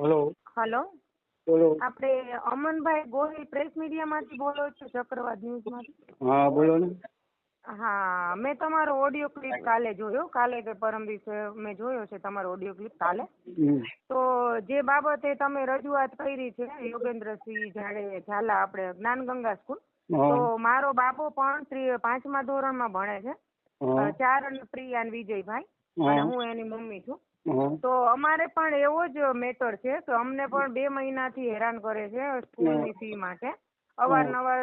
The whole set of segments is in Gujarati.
હલો. હેલો. બોલો. આપણે અમનભાઈ ગોહિલ પ્રેસ મીડિયામાંથી બોલો છો ચક્રવાત ન્યૂઝમાંથી? હા બોલો ને. હા મેં તમારો ઓડિયો ક્લિપ કાલે જોયો. કાલે કે પરમ દિવસે મેં જોયો છે તમારો ઓડિયો ક્લિપ કાલે. તો જે બાબતે તમે રજૂઆત કરી છે યોગેન્દ્રસિંહ જાડે ઝાલા આપણે જ્ઞાનગંગા સ્કૂલ તો મારો બાપો પણ પાંચમા ધોરણમાં ભણે છે. ચાર અને પ્રિયા અને વિજયભાઈ. અને હું એની મમ્મી છું. તો અમારે પણ એવો જ મેટર છે કે અમને પણ બે મહિનાથી હેરાન કરે છે સ્કૂલની ફી માટે. અવારનવાર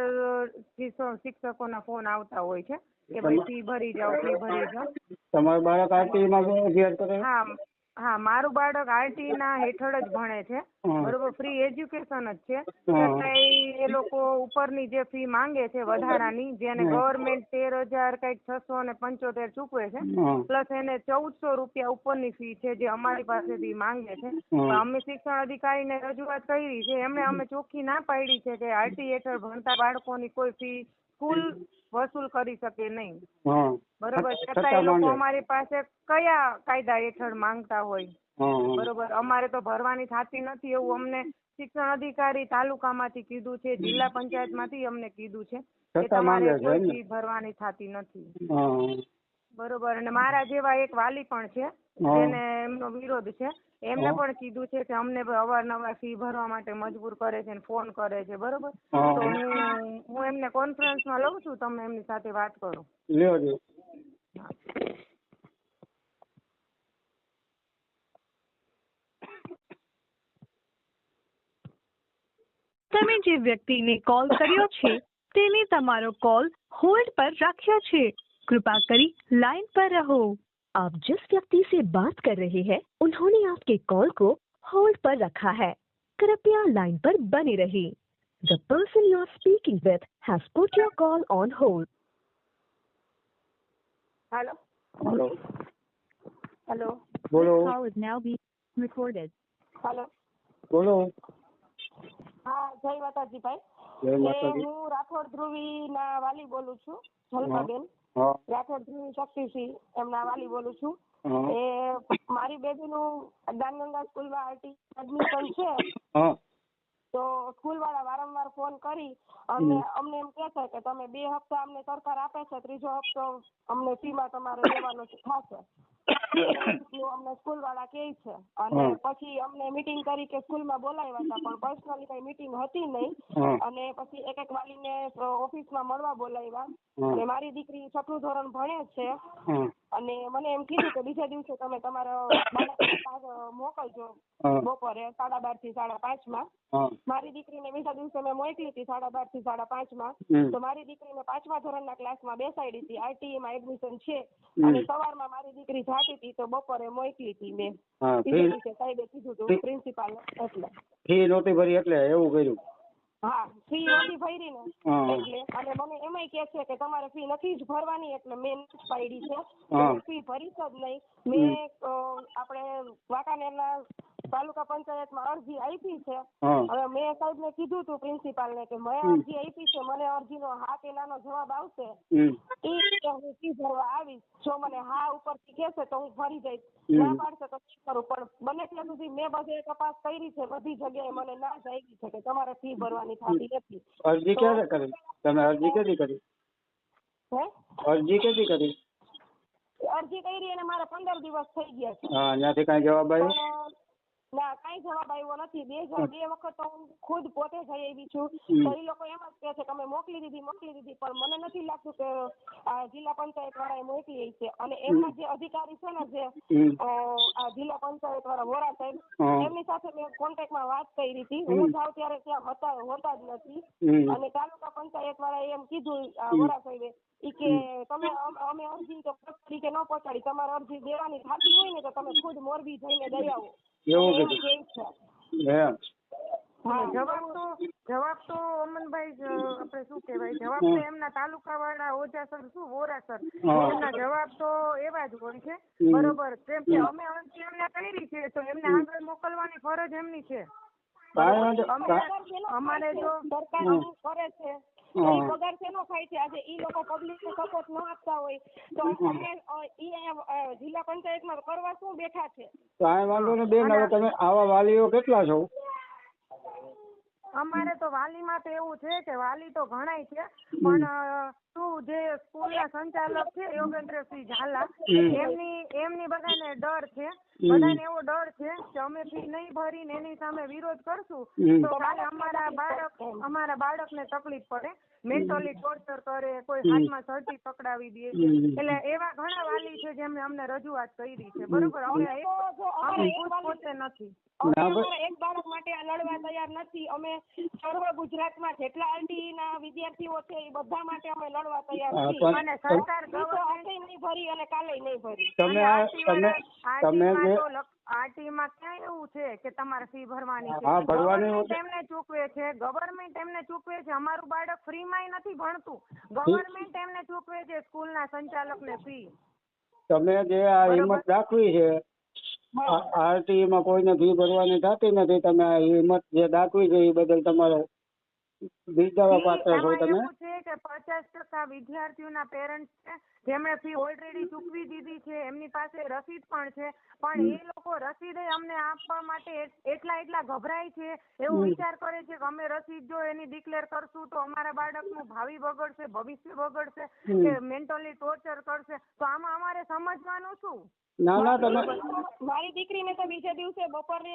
શિક્ષ- શિક્ષકોના ફોન આવતા હોય છે કે ભાઈ ફી ભરી જાઓ ફી ભરી જાઓ. તમારું બાળક આરટીઈમાં ફરિયાદ કરે? હા હા મારું બાળક આરટી ના હેઠળ જ ભણે છે. બરોબર ફ્રી એજ્યુકેશન જ છે. છતાંય એ લોકો ઉપરની જે ફી માંગે છે વધારાની જેને ગવર્મેન્ટ તેર હજાર કંઈક છસો ને પંચોતેર ચૂકવે છે પ્લસ એને ચૌદસો રૂપિયા ઉપરની ફી છે જે અમારી પાસેથી માંગે છે. તો અમે શિક્ષણ અધિકારીને રજૂઆત કરી છે. એમણે અમે ચોખ્ખી ના પાડી છે કે આરટી હેઠળ ભણતા બાળકોની કોઈ ફી સ્કૂલ વસૂલ કરી શકે નહીં. બરોબર. છતાં એ લોકો અમારી પાસે કયા કાયદા હેઠળ માંગતા હોય. બરોબર. અમારે તો ભરવાની થતી નથી એવું અમને શિક્ષણ અધિકારી તાલુકામાંથી કીધું છે જિલ્લા પંચાયતમાંથી અમને કીધું છે કે તમારે કોઈ ફી ભરવાની થતી નથી. બરોબર. અને મારા જેવા એક વાલી પણ છે. જેને એમનો વિરોધ છે. એમને પણ કીધું છે કે અમને અવારનવાર ફી ભરવા માટે મજબૂર કરે છે અને ફોન કરે છે. બરોબર? તો હું હું એમને કોન્ફરન્સમાં લઉં છું તમે એમની સાથે વાત કરો. લ્યો. તમે જે વ્યક્તિને કોલ કર્યો છે તેને તમારો કોલ होल्ड पर रख्या છે कृपा करी लाइन पर रहो आप जिस व्यक्ति से बात कर रहे हैं उन्होंने आपके कॉल को होल्ड पर रखा है कृपया लाइन पर बने रहिए the person you are speaking with has put your call on hold hello hello hello બોલો call is now being recorded. Hello બોલો. હા જય માતાજી ભાઈ. હું રાઠોડ ધ્રુવી ના વાલી બોલું છું જલમાબેન રાઠોડ ધ્રુવી શક્તિસિંહ એમના વાલી બોલું છું. એ મારી બેબીનું દાનગંગા સ્કૂલમાં આરટી એડમિશન છે. તો સ્કૂલ વાળા વારંવાર ફોન કરી અને અમને એમ કહે છે કે તમે બે હપ્તા અમને સરકાર આપે છે ત્રીજો હપ્તો અમને ફીમાં તમારે લેવાનો થશે. અમને સ્કૂલ વાળા કહે છે. અને પછી અમને મીટિંગ કરી કે સ્કૂલમાં બોલાવ્યા હતા પણ પર્સનલી કઈ મીટિંગ હતી નહીં. અને પછી એક એક વાલીને ઓફિસમાં મળવા બોલાવ્યા અને મારી દીકરી છઠ્ઠું ધોરણ ભણે છે. અને મને એમ કીધું કે બીજા દિવસે તમે તમારા મોકલજો બપોરે સાડા બારથી સાડા પાંચમાં. મારી દીકરીને બીજા દિવસે મેં મોકલી હતી સાડા બારથી સાડા પાંચમાં. તો મારી દીકરીને પાંચમા ધોરણના ક્લાસમાં બેસાડી હતી. આઈટીઈ માં એડમિશન છે. અને સવારમાં મારી દીકરી જાતી હતી તો બપોરે મોકલી હતી મેં. સાહેબે કીધું હતું પ્રિન્સિપાલ એટલે. ફી નહોતી ભરી એટલે એવું કર્યું. હા ફી નહોતી ભરી ને એટલે અને મને એમાંય કે છે કે તમારે ફી નથી જ ભરવાની એટલે મેં નથી પાડી છે. ફી ભરીશ જ નહીં. મેં આપણે વાંકાનેરના તાલુકા પંચાયતમાં અરજી આપી છે. હવે મેં સાહેબને કીધું હતું પ્રિન્સિપાલને કે મેં અરજી આપી છે મને અરજીનો હા કે નાનો જવાબ આવશે. એ કે હું ફી ભરવા આવીશ. જો મને હા ઉપરથી કહેશે તો હું ભરી જઈશ. ના પાડશે તો શું કરું? પણ બને ત્યાં સુધી મેં બધે તપાસ કરી છે બધી જગ્યાએ મને ના જ આવી છે કે તમારે ફી ભરવાની થતી નથી. અરજી ક્યારે કરી? તમે અરજી ક્યાંથી કરી? હે? અરજી ક્યાંથી કરી? અરજી કરી અને મારા પંદર દિવસ થઈ ગયા છે. હા ત્યાંથી કઈ જવાબ આવ્યો? ના કઈ જવાબ આવ્યો નથી. બે જ- બે વખત તો હું ખુદ પોતે જઈ આવી છું. તો એ લોકો એમ જ કહે છે કે અમે મોકલી દીધી મોકલી દીધી પણ મને નથી લાગતું કે આ જિલ્લા પંચાયત વાળા મોકલી છે. અને એમના જે અધિકારી છે ને જે આ જિલ્લા પંચાયત વાળા વોરા સાહેબ એમની સાથે મેં કોન્ટેક્ટમાં વાત કરી હતી. હું જાઉં ત્યારે ત્યાં હતા હોતા જ નથી. અને તાલુકા પંચાયત વાળા એમ કીધું. વોરા સાહેબે ઈ કે તમે અમે અરજી તો પહોંચાડી કે ન પહોંચાડી તમારે અરજી દેવાની થતી હોય ને તો તમે ખુદ મોરબી જઈને દઈ આવો. એવું કીધું. એમ. જવાબ તો જવાબ તો અમનભાઈ આપણે શું કહેવાય જવાબ તો એમના તાલુકા વાળા ઓજાસર શું વોરા સર એમના જવાબ તો એવા જ હોય છે. બરોબર. કેમ કે અમે અરજી એમને કરી છે તો એમને આગળ મોકલવાની ફરજ એમની છે. અમારે જો સરકાર. કરે છે. તો ઈ પગાર શેનો ખાય છે? આજે ઈ લોકો પબ્લિક ને સપોર્ટ ન આપતા હોય તો અમને અ, જિલ્લા પંચાયતમાં કરવા શું બેઠા છે? કાંઈ વાંધો નહીં બેન હવે તમે આવા વાલીઓ કેટલા છો? અમારે તો વાલીમાં તો એવું છે કે વાલી તો ઘણાય છે પણ શું જે સ્કૂલના સંચાલક છે યોગેન્દ્રસિંહ ઝાલા એમની એમની બધાને ડર છે. બધાને એવો ડર છે કે અમે ફી નહીં ભરીને એની સામે વિરોધ કરશું તો કાલે અમારા બાળક અમારા બાળકને તકલીફ પડે. મેન્ટલી ટોર્ચર કરે કોઈ હાથમાં સર્ટી પકડાવી દે એટલે એવા ઘણા વાલી છે જેમને અમને રજૂઆત કરી છે. બરોબર? વાલી- પોતે નથી. એક બાળક માટે લડવા તૈયાર નથી. અમે સર્વ ગુજરાતમાં જેટલા આરટીઈ ના વિદ્યાર્થીઓ છે એ બધા માટે અમે લડવા તૈયાર છીએ. અને સરકાર આજે નહીં ભરી અને કાલે નહીં ભરી. તમે તમે તમે જે આરટી માં ક્યાં એવું છે કે તમારે ફી ભરવાની છે? હા, ભરવાની ગવર્મેન્ટ એમને ચૂકવે છે ગવર્મેન્ટ એમને ચૂકવે છે. અમારું બાળક ફ્રી માં નથી ભણતું. ગવર્મેન્ટ એમને ચૂકવે છે સ્કૂલ ના સંચાલક ને ફી તમે જે આ હિંમત દાખવી છે આરટી માં કોઈને ફી ભરવાની થતી નથી તમે આ હિંમત જે દાખવી છે એ બદલ તમારો બિરદાવા પાત્ર છો તમે? છે કે પચાસ ટકા વિદ્યાર્થીઓના પેરેન્ટ છે જેમણે ફી ઓલરેડી ચૂકવી દીધી છે એમની પાસે રસીદ પણ છે પણ એ લોકો રસીદ અમને આપવા માટે એટલા એટલા ગભરાય છે એવું વિચાર કરે છે કે અમે રસીદ જો એની ડિક્લેર કરશું તો અમારા બાળકનું ભાવિ બગડશે ભવિષ્ય બગડશે કે મેન્ટલી ટોર્ચર કરશે. તો આમાં અમારે સમજવાનું શું? ના ના તમે મારી દીકરીને તો બીજે દિવસે બપોરે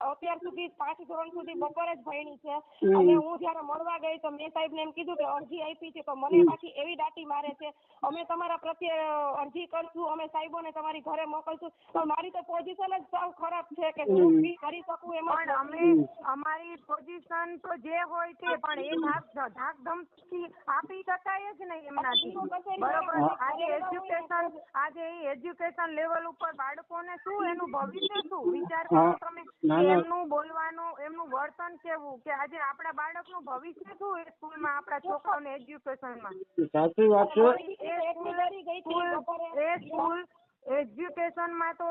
અત્યાર સુધી પાંચ ધોરણ સુધી બપોરે જ ભણી છે. અને હું જયારે મળવા ગઈ તો મેં સાહેબને એમ કીધું કે અરજી આપી છે તો મને પાછી એવી દાટી મારે છે. અમે તમારા પ્રત્યે અરજી કરશું અમે સાહેબોને તમારી ઘરે મોકલશું. પણ મારી તો પોઝિશન જ સાવ ખરાબ છે કે હું ભરી શકું એમ. પણ અમે અમારી પોઝિશન તો જે હોય તે પણ એ ધાક ધાક ધમકી આપી શકાય જ નહીં એમનાથી. બરોબર? આજે એજ્યુકેશન આજે એ એજ્યુકેશન લેવલ ઉપર બાળકોને શું એનું ભવિષ્ય શું? વિચાર કરો. તમે એમનું બોલવાનું એમનું વર્તન કેવું? કે આજે આપણા બાળકનું ભવિષ્ય શું એ સ્કૂલમાં આપણા છોકરાઓને એજ્યુકેશનમાં? સાચી વાત છે. એ સ્કૂલ એજ્યુકેશનમાં તો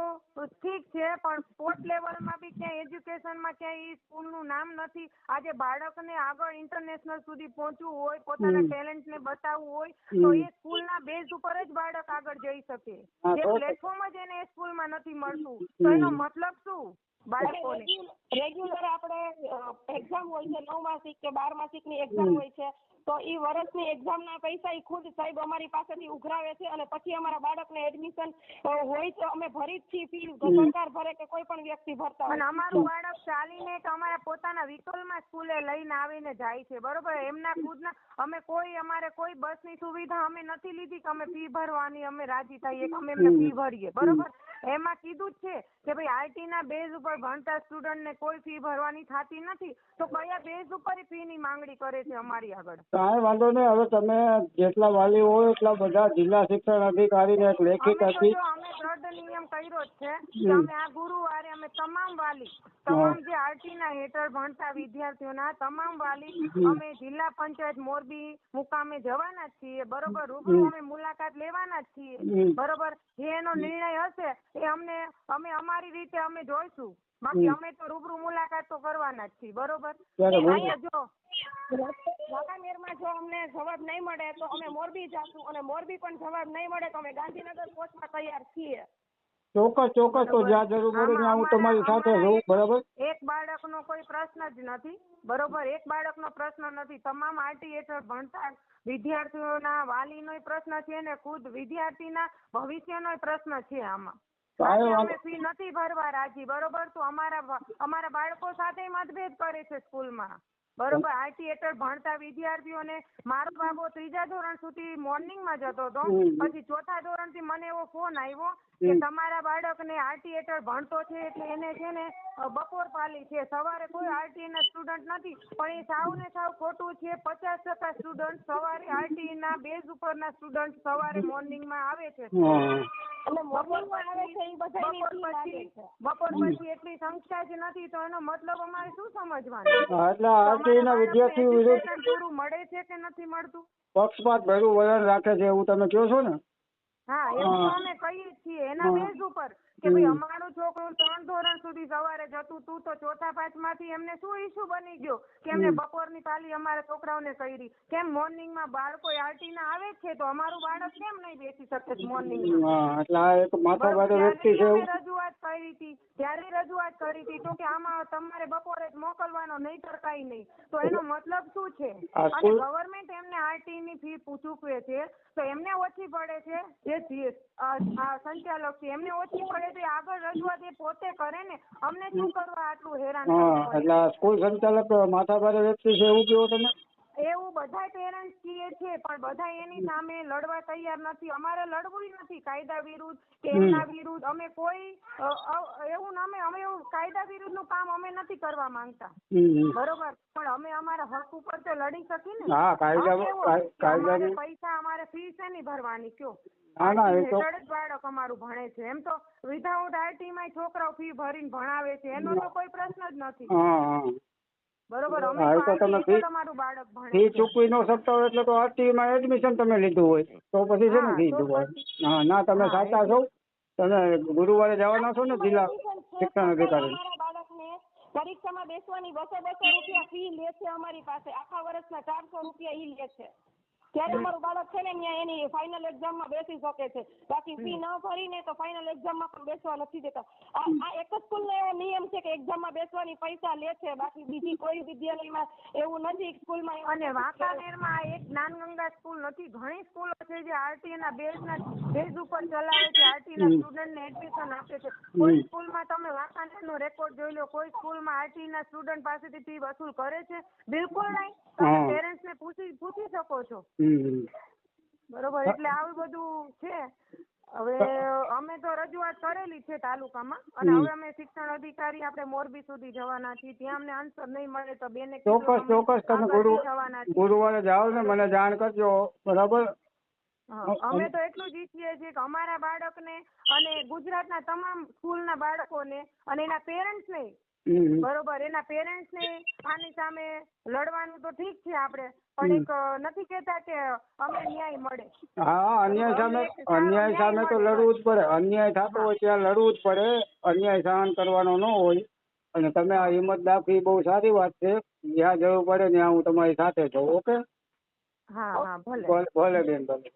ઠીક છે પણ સ્પોર્ટ લેવલમાં બી ક્યાંય એજ્યુકેશનમાં ક્યાંય સ્કૂલનું નામ નથી. આજે બાળકને આગળ ઇન્ટરનેશનલ સુધી પહોંચવું હોય પોતાના. ટેલેન્ટને બતાવવું હોય તો એ સ્કૂલના બેઝ ઉપર જ બાળક આગળ જઈ શકે. જે પ્લેટફોર્મ જ એને સ્કૂલમાં નથી મળતું. તો એનો મતલબ શું બાળકોને? રેગ્યુલર આપણે એક્ઝામ હોય છે નવ માસિક કે બાર માસિકની એક્ઝામ હોય છે. તો ઈ વર્ષની એક્ઝામ ના પૈસા ઈ ખુદ સાહેબ અમારી પાસેથી ઉઘરાવે છે અને પછી અમારા બાળકને એડમિશન હોય તો અમે ભરી જ છીએ ફી. સરકાર ભરે કે કોઈ પણ વ્યક્તિ ભરતા અને અમારું બાળક ચાલીને કે અમારા પોતાના વિકલમાં સ્કૂલે લઈને આવીને જાય છે બરોબર? એમના ખુદના અમે કોઈ અમારે કોઈ બસની સુવિધા અમે નથી લીધી કે અમે ફી ભરવાની અમે રાજી થઈએ અમે એમને ફી ભરીએ બરોબર? એમાં કીધું જ છે કે ભાઈ આઈટીના બેઝ ઉપર ભણતા સ્ટુડન્ટ ને કોઈ ફી ભરવાની થતી નથી તો કયા બેઝ ઉપર ફી ની માંગણી કરે છે અમારી આગળ. કાંઈ વાંધો નહીં હવે તમે જેટલા વાલી હોય એટલા બધા જિલ્લા શિક્ષણ અધિકારીને એક લેખિત અમે તો નિયમ કર્યો જ છે કે અમે આ ગુરુવારે અમે તમામ વાલી તમામ જે આરટી ના હેઠળ ભણતા વિદ્યાર્થીઓના તમામ વાલી અમે જિલ્લા પંચાયત મોરબી મુકામે જવાના છીએ. બરોબર રૂબરૂ અમે મુલાકાત લેવાના જ છીએ. બરોબર જે એનો નિર્ણય હશે એ અમને અમે અમારી રીતે અમે જોઈશું. બાકી અમે તો રૂબરૂ મુલાકાત તો કરવાના જ છીએ. બરોબર? જો વાંકાનેરમાં જો અમને જવાબ નહીં મળે તો અમે મોરબી જાશું અને મોરબી પણ જવાબ નહીં મળે તો અમે ગાંધીનગર પોસ્ટમાં તૈયાર છીએ. ચોક્કસ ચોક્કસ તો જ્યાં જરૂર પડે ત્યાં હું તમારી સાથે રહું બરાબર? એક બાળકનો કોઈ પ્રશ્ન જ નથી બરોબર? એક બાળકનો પ્રશ્ન નથી. તમામ આરટી હેઠળ ભણતા વિદ્યાર્થીઓના વાલીનો પ્રશ્ન છે ને ખુદ વિદ્યાર્થીના ભવિષ્યનો પ્રશ્ન છે આમાં. અમે ફી નથી ભરવા રાજી બરોબર? તો અમારા અમારા બાળકો સાથે મતભેદ કરે છે સ્કૂલમાં. બરોબર આઈટી હેઠળ ભણતા વિદ્યાર્થીઓને મારો બાબો ત્રીજા ધોરણ સુધી મોર્નિંગમાં જતો હતો. પછી ચોથા ધોરણથી મને એવો ફોન આવ્યો કે. તમારા બાળકને આરટી હેઠળ ભણતો છે એટલે એને છે ને બપોર પાલી છે. સવારે કોઈ આરટી ના સ્ટુડન્ટ નથી પણ એ સાવ ને સાવ ખોટું છે. પચાસ ટકા સ્ટુડન્ટ સવારે આરટી ના બેઝ ઉપરના સ્ટુડન્ટ સવારે મોર્નિંગમાં આવે છે. બપોર પછી એટલી સંખ્યા જ નથી તો એનો મતલબ અમારે શું સમજવાનું એટલે તો આરટીઈ ના અમારા વિદ્યાર્થીઓ વિરુદ્ધ પૂરું મળે છે કે નથી મળતું? પક્ષપાત ભર્યું વલણ રાખે છે એવું તમે કહો છો ને? હા એવું તો અમે કહીએ છીએ. એના. બેઝ ઉપર કે ભાઈ. અમારું છોકરું ત્રણ ધોરણ સુધી સવારે જતું તું તો ચોથા પાંચમાંથી એમને શું ઈસ્યુ બની ગયો? કે એમને બપોરની તાલી અમારા છોકરાઓને કરી. કેમ મોર્નિંગમાં બાળકો આરટી ના આવે છે તો અમારું બાળક કેમ નહીં બેસી શકે મોર્નિંગ એટલે આ એક માથાભારે વ્યક્તિ છે ત્યારે એવું. અમે રજૂઆત કરી હતી ત્યારે રજૂઆત કરી હતી તો કે આમાં તમારે બપોરે જ મોકલવાનો નહીં કાંઈ નહીં. તો એનો મતલબ શું છે? અને ગવર્મેન્ટ ની ફી ચૂકવે છે તો એમને ઓછી પડે છે? જે સંચાલક છે એમને ઓછી પડે તો આગળ રજૂઆત એ પોતે કરે ને? અમને શું કરવા આટલું હેરાન? એટલે સ્કૂલ સંચાલક માથાભારે વ્યક્તિ છે એવું કહો તમે? એવું બધા પેરેન્ટ્સ કહે છે પણ બધા એની સામે લડવા તૈયાર નથી. અમારે લડવું નથી કાયદા વિરુદ્ધ કે એમના વિરુદ્ધ. અમે કોઈ એવું અમે અમે એવું કાયદા વિરુદ્ધનું કામ અમે નથી કરવા માંગતા. બરોબર? પણ અમે અમારા હક ઉપર તો લડી શકીએ ને. હા, કાયદા- કાયદા પૈસા અમારે ફી શેની ભરવાની? કયો? ના, ના, એ તો- બાળક અમારું ભણે છે. એમ તો વિધાઉટ આરટી માં છોકરાઓ ફી ભરીને ભણાવે છે. એનો તો કોઈ પ્રશ્ન જ નથી. હા હા. બરોબર અમે તો તો તમે ફી- હેઠળ બાળક ભણે ફી ચૂકવી ન શકતા હોય એટલે તો આરટી માં એડમિશન તમે લીધું હોય તો પછી છે ને ફી હા ના તમે સાચા છો. તમે ગુરુવારે જવાના છો ને જિલ્લા શિક્ષણ અધિકારી. પરીક્ષામાં બેસવાની બસો બસો રૂપિયા ફી લે છે અમારી પાસે. આખા વર્ષના ચારસો રૂપિયા ઈ લે છે. ત્યારે અમારું બાળક છે ને ત્યાં એની ફાઇનલ એક્ઝામમાં બેસી શકે છે. બાકી ફી ન ભરીને તો ફાઇનલ એક્ઝામમાં પણ બેસવા નથી દેતા. આ એક જ સ્કૂલનો એવો નિયમ છે કે એક્ઝામમાં બેસવાની પૈસા લે છે. બાકી બીજી કોઈ વિદ્યાલયમાં એવું નથી. સ્કૂલમાં અને. વાંકાનેરમાં આ એક જ્ઞાનગંગા સ્કૂલ નથી. ઘણી સ્કૂલો છે જે આરટી ના બેઝ ના બેઝ ઉપર ચલાવે છે. આરટી ના સ્ટુડન્ટ ને એડમિશન આપે છે. કોઈ સ્કૂલ સ્કૂલમાં તમે વાંકાનેર નો રેકોર્ડ જોઈ લો. કોઈ સ્કૂલમાં આરટી ના સ્ટુડન્ટ પાસેથી ફી વસૂલ કરે છે. બિલકુલ નહીં. તમે હા. પેરેન્ટ્સ ને પૂછી પૂછી શકો છો. બરોબર એટલે આવું બધું છે. હવે અમે તો રજૂઆત કરેલી છે તાલુકામાં અને હવે અમે શિક્ષણ અધિકારી આપણે મોરબી સુધી જવાના છીએ. ત્યાં અમને આન્સર નહીં મળે તો બેને ચોક્કસ ચોક્કસ તમે ગુરુવારે જાઓ ને મને જાણ કરજો. બરાબર? અમે તો એટલું જ ઈચ્છીએ છીએ કે અમારા બાળકને અને ગુજરાતના તમામ સ્કૂલના બાળકોને અને એના પેરેન્ટ્સને. બરોબર એના પેરેન્ટ્સને આની સામે લડવાનું તો ઠીક છે આપણે પણ એક નથી કેતા કે અમે ન્યાય મળે. હા અન્યાય સામે અન્યાય સામે તો લડવું જ પડે અન્યાય થતો હોય ત્યાં લડવું જ પડે અન્યાય સહન કરવાનો ન હોય. અને તમે આ હિંમત દાખવી બહુ સારી વાત છે જ્યાં જરૂર પડે ત્યાં હું તમારી સાથે છું ઓકે? હા હા ભલે. ભલે બેન ભલે.